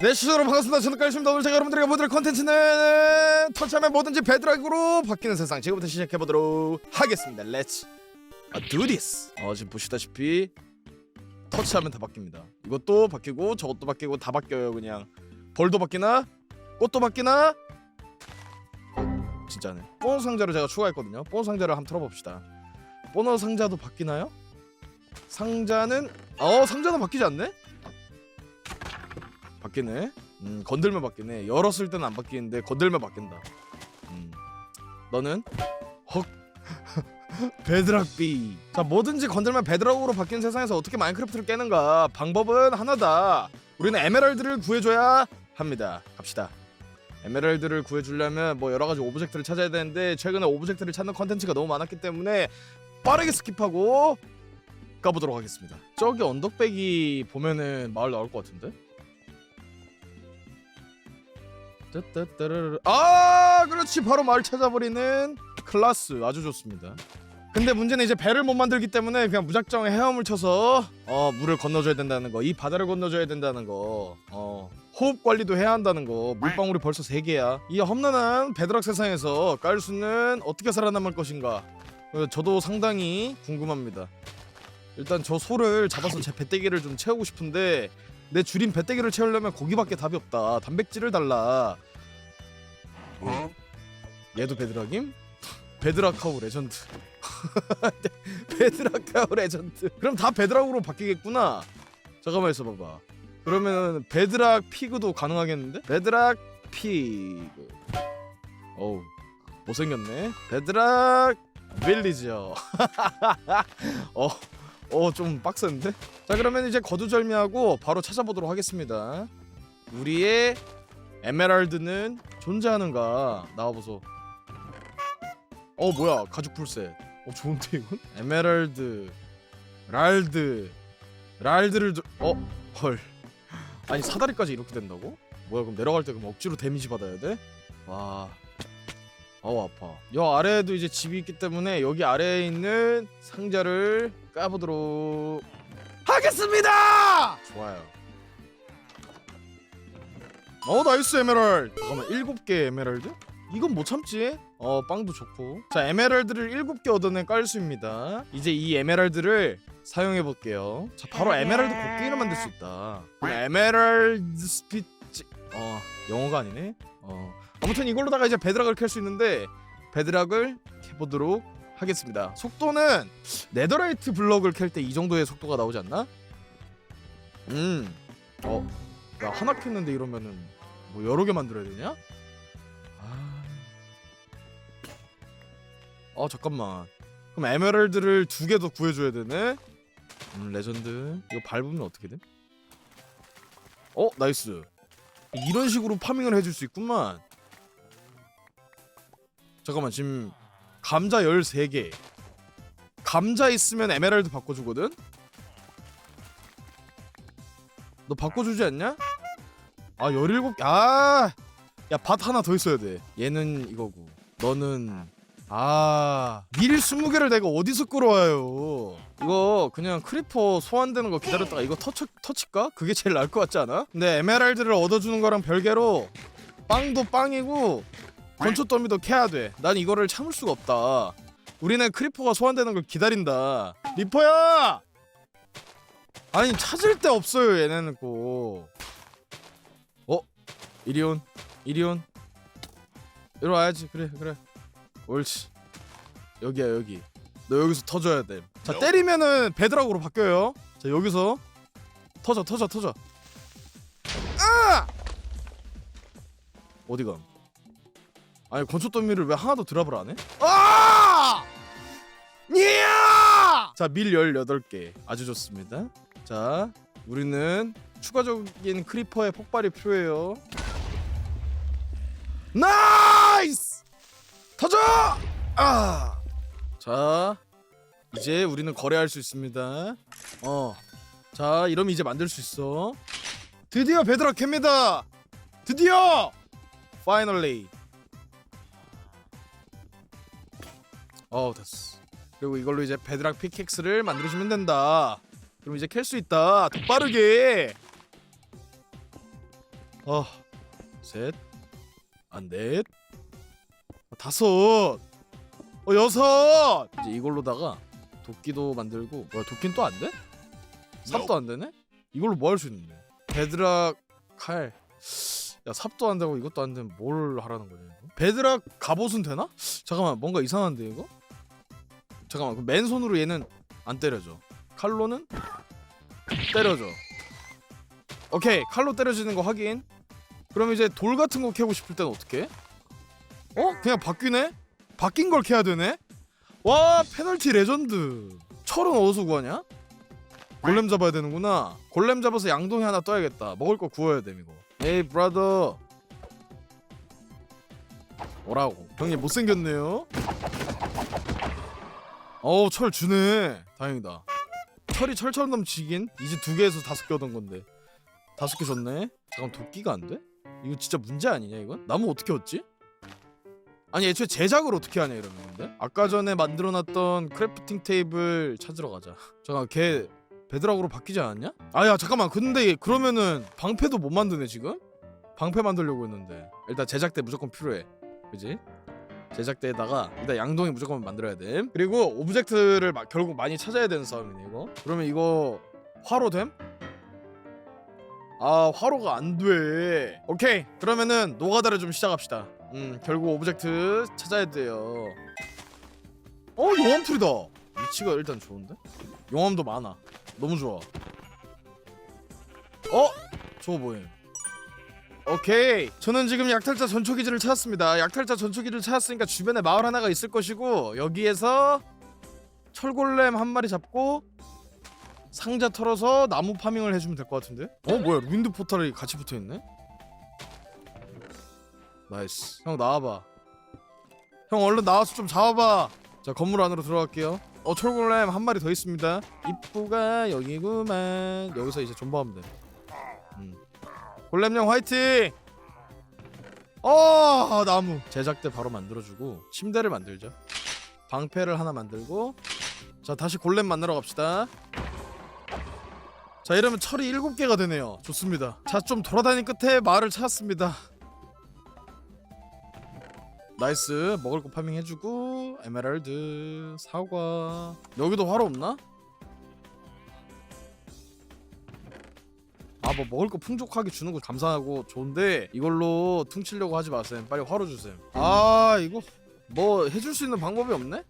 네 시청자 여러분 반갑습니다. 저는 깔심입니다 오늘 제가 여러분들에게 보여드릴 컨텐츠는 터치하면 뭐든지 베드락으로 바뀌는 세상. 지금부터 시작해보도록 하겠습니다. 렛츠 do this. 어 지금 보시다시피 터치하면 다 바뀝니다. 이것도 바뀌고 저것도 바뀌고 다 바뀌어요 그냥. 벌도 바뀌나? 꽃도 바뀌나? 어, 진짜네. 보너스 상자를 제가 추가했거든요. 보너스 상자를 한번 털어봅시다. 보너스 상자도 바뀌나요? 상자는 어 상자는 바뀌지 않네? 바뀌네. 음, 건들면 바뀌네. 열었을 때는 안 바뀌는데 건들면 바뀐다. 음. 너는 헉 베드락비. 자, 뭐든지 건들면 베드락으로 바뀐 세상에서 어떻게 마인크래프트를 깨는가? 방법은 하나다. 우리는 에메랄드를 구해줘야 합니다. 갑시다. 에메랄드를 구해주려면 뭐 여러 가지 오브젝트를 찾아야 되는데 최근에 오브젝트를 찾는 컨텐츠가 너무 많았기 때문에 빠르게 스킵하고 가보도록 하겠습니다. 저기 언덕배기 보면은 마을 나올 것 같은데? 아 그렇지. 바로 말 찾아버리는 클라스. 아주 좋습니다. 근데 문제는 이제 배를 못 만들기 때문에 그냥 무작정 헤엄을 쳐서 어 물을 건너줘야 된다는 거이 바다를 건너줘야 된다는 거어 호흡 관리도 해야 한다는 거 물방울이 벌써 3개야. 이 험난한 베드락 세상에서 깔수는 어떻게 살아남을 것인가? 어, 저도 상당히 궁금합니다. 일단 저 소를 잡아서 제 배때기를 좀 채우고 싶은데 내 줄인 배때기를 채우려면 고기밖에 답이 없다. 단백질을 달라. 어? 얘도 베드락임? 베드락하우 레전드. 베드락하우 레전드. 그럼 다 베드락으로 바뀌겠구나. 잠깐만 있어봐봐. 그러면 베드락 피그도 가능하겠는데? 베드락 피그. 어우 못생겼네. 베드락 빌리지어. 어. 어 좀 빡센데? 자 그러면 이제 거두절미하고 바로 찾아보도록 하겠습니다 우리의 에메랄드는 존재하는가 나와보소 어 뭐야 가죽 풀셋 어 좋은데 이건? 에메랄드 랄드 랄드를 줘- 어? 헐 아니 사다리까지 이렇게 된다고? 뭐야 그럼 내려갈 때 그럼 억지로 데미지 받아야 돼? 와 아우 아파. 여 아래에도 이제 집이 있기 때문에 여기 아래에 있는 상자를 까보도록 하겠습니다! 좋아요. 어 나이스 에메랄드. 잠깐만 일곱 개 에메랄드? 이건 못 참지? 어 빵도 좋고. 자 에메랄드를 일곱 개 얻어낸 깔수입니다. 이제 이 에메랄드를 사용해 볼게요. 자 바로 에메랄드 곡괭이를 만들 수 있다. 에메랄드 스피치. 어 영어가 아니네? 어 아무튼 이걸로다가 이제 베드락을 캘 수 있는데 베드락을 캐보도록 하겠습니다. 속도는 네더라이트 블럭을 캘 때 이 정도의 속도가 나오지 않나? 음, 어, 야 하나 캤는데 이러면은 뭐 여러 개 만들어야 되냐? 아, 어 잠깐만. 그럼 에메랄드를 두 개 더 구해줘야 되네. 음 레전드. 이거 밟으면 어떻게 돼? 어 나이스. 이런 식으로 파밍을 해줄 수 있구만. 잠깐만 지금 감자 13개 감자 있으면 에메랄드 바꿔주거든? 너 바꿔주지 않냐? 아 17개 아! 야밭 하나 더 있어야 돼 얘는 이거고 너는 아 밀 20개를 내가 어디서 끌어와요 이거 그냥 크리퍼 소환되는 거 기다렸다가 이거 터치, 터칠까? 그게 제일 나을 것 같지 않아? 근데 에메랄드를 얻어주는 거랑 별개로 빵도 빵이고 건초 더미도 캐야 돼. 난 이거를 참을 수가 없다. 우리는 크리퍼가 소환되는 걸 기다린다. 리퍼야! 아니 찾을 데 없어요 얘네는 꼭. 어? 이리온, 이리온. 이리 와야지. 그래, 그래. 옳지. 여기야 여기. 너 여기서 터져야 돼. 자 때리면은 베드락으로 바뀌어요. 자 여기서 터져, 터져, 터져. 아! 어디가? 아니 건초 더미를 왜 하나도 드랍을 안 해? 아! 니야! 자, 밀 18개. 아주 좋습니다. 자, 우리는 추가적인 크리퍼의 폭발이 필요해요. 나이스! 터져! 아! 자, 이제 우리는 거래할 수 있습니다. 어. 자, 이러면 이제 만들 수 있어. 드디어 베드락 캡니다. 드디어! 파이널리. 어 됐어 그리고 이걸로 이제 베드락 피켓스를 만들어주면 된다 그럼 이제 캘 수 있다 더 빠르게 아, 셋, 아, 넷, 아, 다섯, 어, 여섯. 이제 이걸로다가 도끼도 만들고, 뭐야, 도끼는 또 안 돼? 삽도 안 되네? 이걸로 뭐 할 수 있는데? 베드락 칼. 야, 삽도 안 되고 이것도 안 되면 뭘 하라는 거냐 이거? 베드락 갑옷은 되나? 잠깐만, 뭔가 이상한데 이거? 잠깐만, 그럼 맨손으로 얘는 안 때려져. 칼로는 때려져. 오케이, 칼로 때려지는 거 확인. 그럼 이제 돌 같은 거 캐고 싶을 때는 어떻게? 어? 그냥 바뀌네? 바뀐 걸 캐야 되네? 와, 페널티 레전드. 철은 어디서 구하냐? 골렘 잡아야 되는구나. 골렘 잡아서 양동이 하나 떠야겠다. 먹을 거 구워야 됨 이거. 에이 브라더. 뭐라고? 형님 못생겼네요. 어우 철 주네. 다행이다. 철이 철처럼 넘치긴. 이제 두 개에서 다섯 개 얻은 건데. 다섯 개 줬네. 잠깐 도끼가 안 돼? 이거 진짜 문제 아니냐 이건? 나무 어떻게 얻지? 아니 애초에 제작을 어떻게 하냐 이러면 근데? 아까 전에 만들어놨던 크래프팅 테이블 찾으러 가자. 잠깐 걔 베드락으로 바뀌지 않았냐? 아야 잠깐만 근데 얘 그러면은 방패도 못 만드네 지금? 방패 만들려고 했는데 일단 제작대 무조건 필요해 그지? 제작대에다가 일단 양동이 무조건 만들어야 돼 그리고 오브젝트를 마- 결국 많이 찾아야 되는 싸움이네 이거 그러면 이거 화로 됨? 아 화로가 안돼 오케이 그러면은 노가다를 좀 시작합시다 음 결국 오브젝트 찾아야 돼요 어 용암풀이다 위치가 일단 좋은데? 용암도 많아 너무 좋아. 어? 저거 뭐예요? 오케이. 저는 지금 약탈자 전초기지를 찾았습니다. 약탈자 전초기를 찾았으니까 주변에 마을 하나가 있을 것이고 여기에서 철골렘 한 마리 잡고 상자 털어서 나무 파밍을 해주면 될 것 같은데? 어 뭐야 윈드 포탈이 같이 붙어있네? 나이스. 형 나와봐. 형 얼른 나와서 좀 잡아봐. 자 건물 안으로 들어갈게요. 어 철골렘 한 마리 더 있습니다. 입구가 여기구만. 여기서 이제 존버하면 돼. 음. 골렘형 화이팅! 어 나무 제작대 바로 만들어주고 침대를 만들죠. 방패를 하나 만들고 자 다시 골렘 만나러 갑시다. 자 이러면 철이 일곱 개가 되네요. 좋습니다. 자 좀 돌아다닌 끝에 마을을 찾았습니다. 나이스 먹을 거 파밍 해주고 에메랄드 사과 여기도 화로 없나? 뭐 먹을 거 풍족하게 주는 거 감사하고 좋은데 이걸로 퉁치려고 하지 마세요 빨리 화로 주세요 아 이거 뭐 해줄 수 있는 방법이 없네?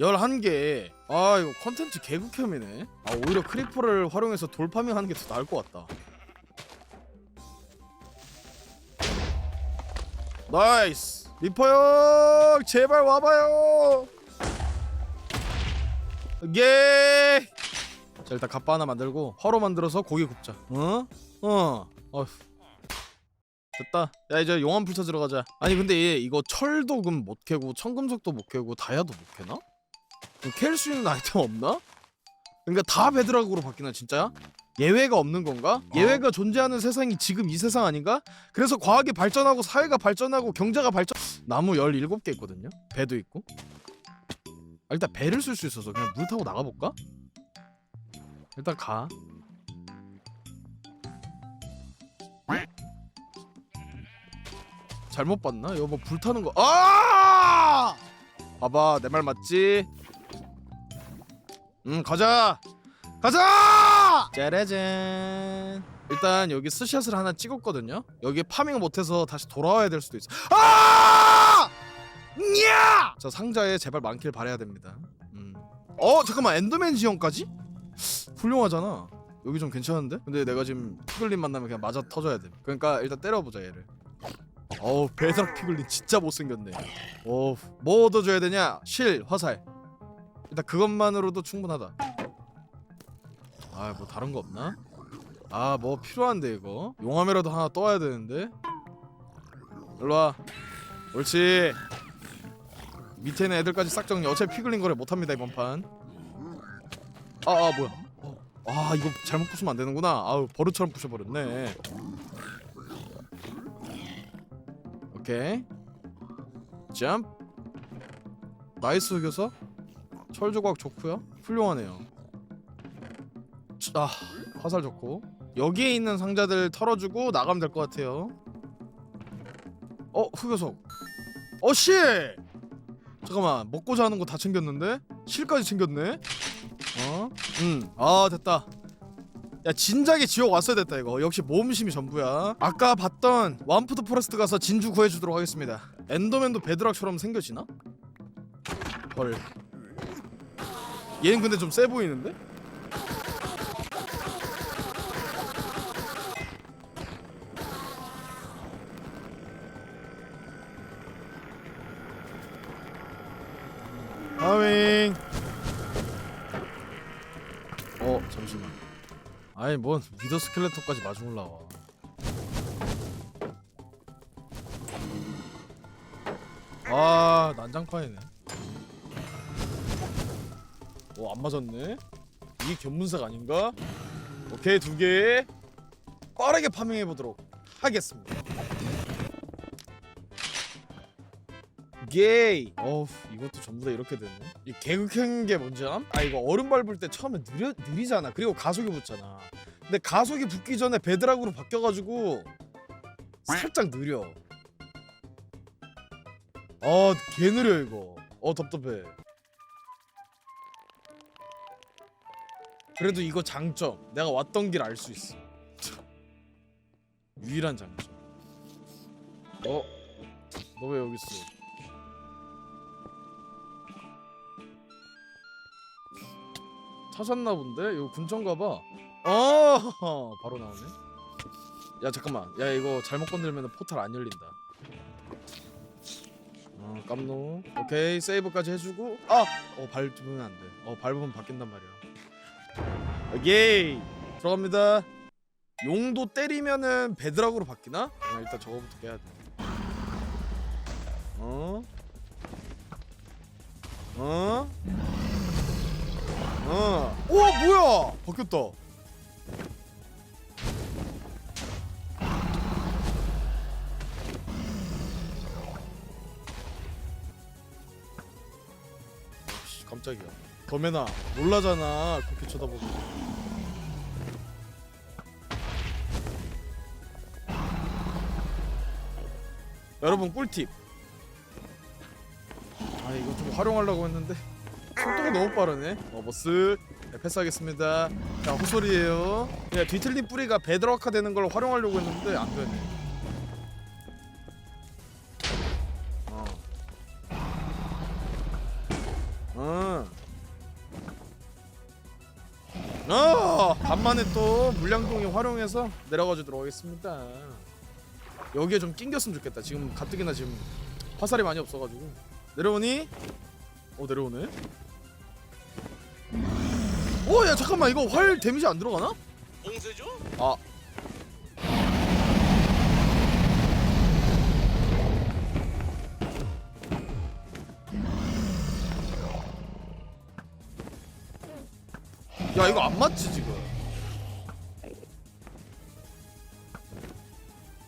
11개. 아 이거 컨텐츠 개극혐이네. 아 오히려 크리퍼를 활용해서 돌 파밍 하는 게 더 나을 것 같다. 나이스. 리퍼 형 제발 와봐요. 예. 자 일단 갑바 하나 만들고 화로 만들어서 고기 굽자 어? 어 어휴 됐다 야 이제 용암불 찾으러 가자 아니 근데 얘 이거 철도 금 못 캐고 청금속도 못 캐고 다이아도 못 캐나? 캘 수 있는 아이템 없나? 그러니까 다 베드락으로 바뀌나 진짜야? 예외가 없는 건가? 예외가 존재하는 세상이 지금 이 세상 아닌가? 그래서 과학이 발전하고 사회가 발전하고 경제가 발전 나무 17개 있거든요 배도 있고 아, 일단 배를 쓸 수 있어서 그냥 물 타고 나가볼까? 일단 가 잘못 봤나? 뭐 불타는 거 아! 봐봐 내 말 맞지? 음 가자 가자! 짜라잔 일단 여기 스샷을 하나 찍었거든요 여기 파밍을 못해서 다시 돌아와야 될 수도 있어 아! 냐! 자 상자에 제발 많길 바래야 됩니다 음. 어 잠깐만 엔더맨 지형까지? 훌륭하잖아. 여기 좀 괜찮은데? 근데 내가 지금 피글린 만나면 그냥 맞아 터져야 돼. 그러니까 일단 때려보자 얘를. 어우 배드락 피글린 진짜 못생겼네. 어우 뭐 얻어줘야 되냐? 실 화살. 일단 그것만으로도 충분하다. 아 뭐 다른 거 없나? 아 뭐 필요한데 이거? 용암이라도 하나 떠와야 되는데? 일로와. 옳지. 밑에 있는 애들까지 싹 정리. 어차피 피글린 거래 못합니다 이번 판 아아 아, 뭐야 어. 아 이거 잘못 부수면 안 되는구나 아우 버릇처럼 부셔버렸네 오케이 점프 나이스 흑여서 철 조각 좋고요 훌륭하네요 아 화살 좋고 여기에 있는 상자들 털어주고 나가면 될 것 같아요. 어 흑요석. 어씨. 잠깐만 먹고자 하는 거 다 챙겼는데 실까지 챙겼네. 어? 응. 아 됐다. 야 진작에 지옥 왔어야 됐다 이거 역시 모험심이 전부야 아까 봤던 완푸드 포레스트 가서 진주 구해주도록 하겠습니다 엔더맨도 베드락처럼 생겨지나? 헐 얘는 근데 좀 세 보이는데? 아니 뭔 미더 스켈레톤까지 마중 올라와. 아 난장판이네. 어안 맞았네? 이게 견문색 아닌가? 오케이 두개. 빠르게 파밍해 보도록 하겠습니다 게이. 어우 이것도 전부 다 이렇게 되네. 이 개극한 게 뭔지 암? 아 이거 얼음 밟을 때 처음에 느려, 느리잖아. 그리고 가속이 붙잖아. 근데 가속이 붙기 전에 베드락으로 바뀌어가지고 살짝 느려. 아 개 느려 이거. 어 답답해. 그래도 이거 장점. 내가 왔던 길 알 수 있어. 유일한 장점. 어? 너 왜 여기 있어? 찾았나 본데? 이거 근처인가 봐. 어, 바로 나오네. 야 잠깐만. 야 이거 잘못 건들면 포탈 안 열린다. 어, 깜노. 오케이 세이브까지 해주고. 아, 어 밟으면 안 돼. 어 밟으면 바뀐단 말이야. 오케이 들어갑니다. 용도 때리면은 베드락으로 바뀌나? 아, 일단 저거부터 깨야 돼. 어? 어? 어. 우와 뭐야? 바뀌었다. 씨, 깜짝이야. 범현아 놀라잖아. 그렇게 쳐다보고. 여러분 꿀팁. 아 이거 좀 활용하려고 했는데 속도가 너무 빠르네. 어, 머쓱. 네, 패스하겠습니다. 자, 호소리예요. 네, 뒤틀린 뿌리가 베드락화 되는 걸 활용하려고 했는데 안 되네. 어. 어. 어! 간만에 또 물량동이 활용해서 내려가 주도록 하겠습니다. 여기에 좀 낑겼으면 좋겠다. 지금 가뜩이나 지금 화살이 많이 없어가지고 내려오니? 어 내려오네. 어, 야 잠깐만 이거 활 데미지 안 들어가나? 봉쇄죠? 아. 야 이거 안 맞지 지금?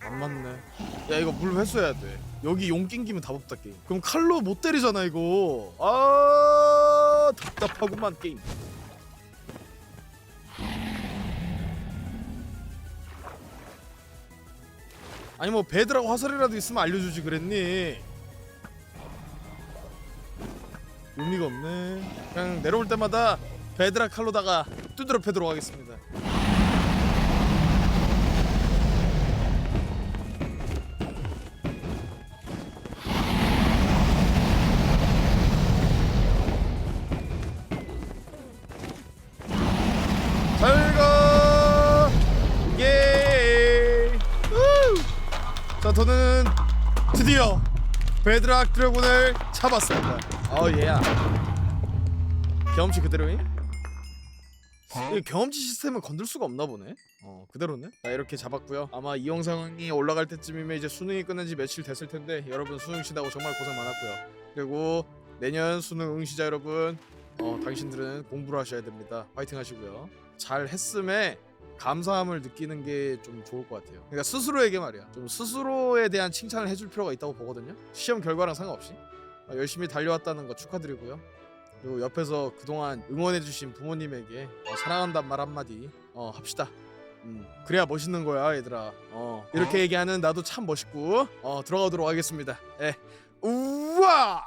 안 맞네. 야 이거 물 회수해야 돼. 여기 용 낑기면 다 없다 게임. 그럼 칼로 못 때리잖아 이거. 아 답답하구만 게임. 아니 뭐 배드라고 화살이라도 있으면 알려주지 그랬니? 의미가 없네. 그냥 내려올 때마다 배드라 칼로다가 두드려 패도록 하겠습니다. 저는 드디어 베드락 드래곤을 잡았습니다. 어 예야. 경험치 그대로임? 이 경험치 시스템은 건들 수가 없나 보네. 어 그대로네. 자 이렇게 잡았고요. 아마 이 영상이 올라갈 때쯤이면 이제 수능이 끝난 지 며칠 됐을 텐데 여러분 수능 치다고 정말 고생 많았고요. 그리고 내년 수능 응시자 여러분 어 당신들은 공부를 하셔야 됩니다. 파이팅 하시고요. 잘 했음에 감사함을 느끼는 게 좀 좋을 것 같아요. 그러니까 스스로에게 말이야. 좀 스스로에 대한 칭찬을 해줄 필요가 있다고 보거든요. 시험 결과랑 상관없이 어, 열심히 달려왔다는 거 축하드리고요. 그리고 옆에서 그동안 응원해주신 부모님에게 어, 사랑한다는 말 한마디 어, 합시다. 음, 그래야 멋있는 거야 얘들아 어 이렇게 얘기하는 나도 참 멋있고 어 들어가도록 하겠습니다 예 우와